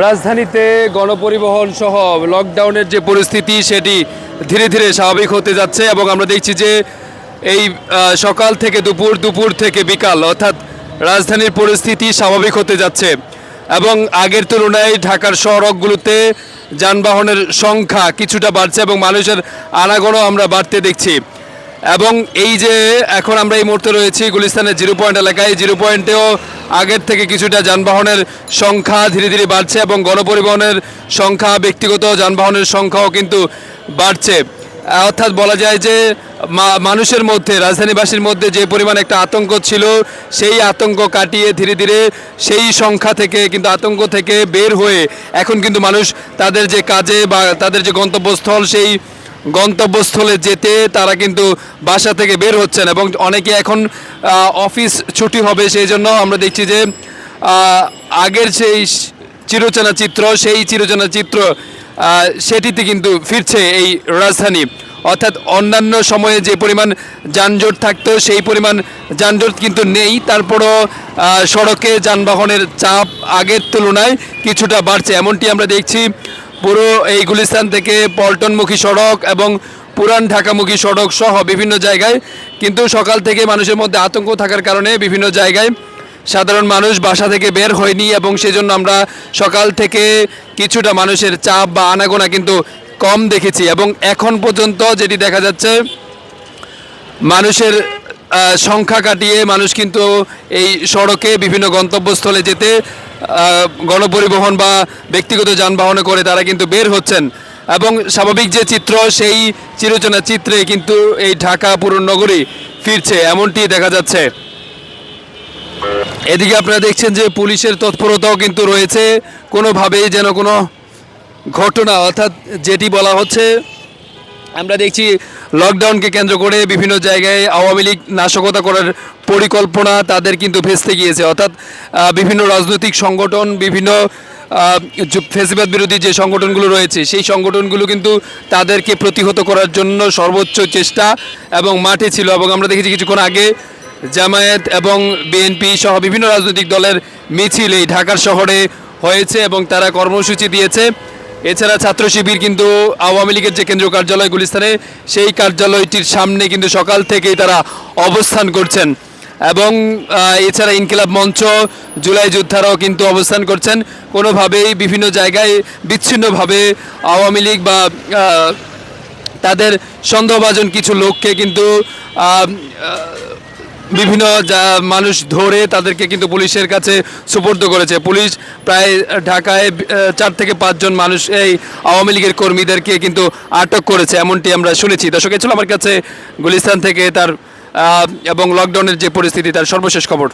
রাজধানীতে গণপরিবহন সহ লকডাউনের যে পরিস্থিতি, সেটি ধীরে ধীরে স্বাভাবিক হতে যাচ্ছে এবং আমরা দেখছি যে এই সকাল থেকে দুপুর দুপুর থেকে বিকাল অর্থাৎ রাজধানীর পরিস্থিতি স্বাভাবিক হতে যাচ্ছে এবং আগের তুলনায় ঢাকার সড়কগুলোতে যানবাহনের সংখ্যা কিছুটা বাড়ছে এবং মানুষের আনাগোনা আমরা বাড়তে দেখছি। এবং এই যে এখন আমরা এই মুহূর্তে রয়েছি গুলিস্তানের জিরো পয়েন্ট এলাকায়, জিরো পয়েন্টেও আগের থেকে কিছুটা যানবাহনের সংখ্যা ধীরে ধীরে বাড়ছে এবং গণপরিবহনের সংখ্যা, ব্যক্তিগত যানবাহনের সংখ্যাও কিন্তু বাড়ছে। অর্থাৎ বলা যায় যে মানুষের মধ্যে, রাজধানীবাসীর মধ্যে যে পরিমাণ একটা আতঙ্ক ছিল, সেই আতঙ্ক কাটিয়ে ধীরে ধীরে সেই সংখ্যা থেকে কিন্তু আতঙ্ক থেকে বের হয়ে এখন কিন্তু মানুষ তাদের যে কাজে বা তাদের যে গন্তব্যস্থল, সেই গন্তব্যস্থলে যেতে তারা কিন্তু বাসা থেকে বের হচ্ছেন এবং অনেকে এখন অফিস ছুটি হবে সেই জন্য আমরা দেখছি যে আগের সেই চিরচেনা চিত্র, সেই চিরচেনা চিত্র সেটিতে কিন্তু ফিরছে এই রাজধানী। অর্থাৎ অন্যান্য সময়ে যে পরিমাণ যানজট থাকতো, সেই পরিমাণ যানজট কিন্তু নেই। তারপরও সড়কে যানবাহনের চাপ আগের তুলনায় কিছুটা বাড়ছে। এমনটি আমরা দেখছি পুরো এই গুলিস্তান থেকে পল্টনমুখী সড়ক এবং পুরান ঢাকামুখী সড়ক সহ বিভিন্ন জায়গায়। কিন্তু সকাল থেকে মানুষের মধ্যে আতঙ্ক থাকার কারণে বিভিন্ন জায়গায় সাধারণ মানুষ বাসা থেকে বের হয়নি এবং সেজন্য আমরা সকাল থেকে কিছুটা মানুষের চাপ বা আনাগোনা কিন্তু কম দেখেছি এবং এখন পর্যন্ত যেটি দেখা যাচ্ছে, মানুষের সংখ্যা কাটিয়ে মানুষ কিন্তু এই সড়কে বিভিন্ন গন্তব্যস্থলে যেতে গণপরিবহন বা ব্যক্তিগত যানবাহনে করে তারা কিন্তু বের হচ্ছেন। এবং স্বাভাবিক যে চিত্র, সেই চিরচেনা চিত্রে কিন্তু এই ঢাকা পুরনগরী ফিরছে, এমনটি দেখা যাচ্ছে। এদিকে আপনারা দেখছেন যে পুলিশের তৎপরতাও কিন্তু রয়েছে। কোনোভাবেই যেন কোনো ঘটনা, অর্থাৎ যেটি বলা হচ্ছে আমরা দেখছি লকডাউনকে কেন্দ্র করে বিভিন্ন জায়গায় আওয়ামী লীগ নাশকতা করার পরিকল্পনা তাদের কিন্তু ভেস্তে গিয়েছে। অর্থাৎ বিভিন্ন রাজনৈতিক সংগঠন, বিভিন্ন ফেসিবাদ বিরোধী যে সংগঠনগুলো রয়েছে, সেই সংগঠনগুলো কিন্তু তাদেরকে প্রতিহত করার জন্য সর্বোচ্চ চেষ্টা এবং মাঠে ছিল এবং আমরা দেখেছি কিছুক্ষণ আগে জামায়াত এবং বিএনপি সহ বিভিন্ন রাজনৈতিক দলের মিছিল এই ঢাকার শহরে হয়েছে এবং তারা কর্মসূচি দিয়েছে। এছাড়া ছাত্র শিবির কিন্তু আওয়ামী লীগের যে কেন্দ্রীয় কার্যালয় গুলিস্তানে, সেই কার্যালয়টির সামনে কিন্তু সকাল থেকেই তারা অবস্থান করছেন। এবং এছাড়া ইনকিলাব মঞ্চ, জুলাই যোদ্ধারাও কিন্তু অবস্থান করছেন। কোনোভাবেই বিভিন্ন জায়গায় বিচ্ছিন্নভাবে আওয়ামী লীগ বা তাদের সন্দেহভাজন কিছু লোককে কিন্তু বিভিন্ন মানুষ ধরে তাদেরকে কিন্তু পুলিশের কাছে সুপর্দ করেছে। পুলিশ প্রায় ঢাকায় চার থেকে পাঁচজন মানুষ এই আওয়ামী লীগের কর্মীদেরকে কিন্তু আটক করেছে, এমনটি আমরা শুনেছি। দর্শক ছিল আমার কাছে গুলিস্তান থেকে তার এবং লকডাউনের যে পরিস্থিতি, তার সর্বশেষ খবর।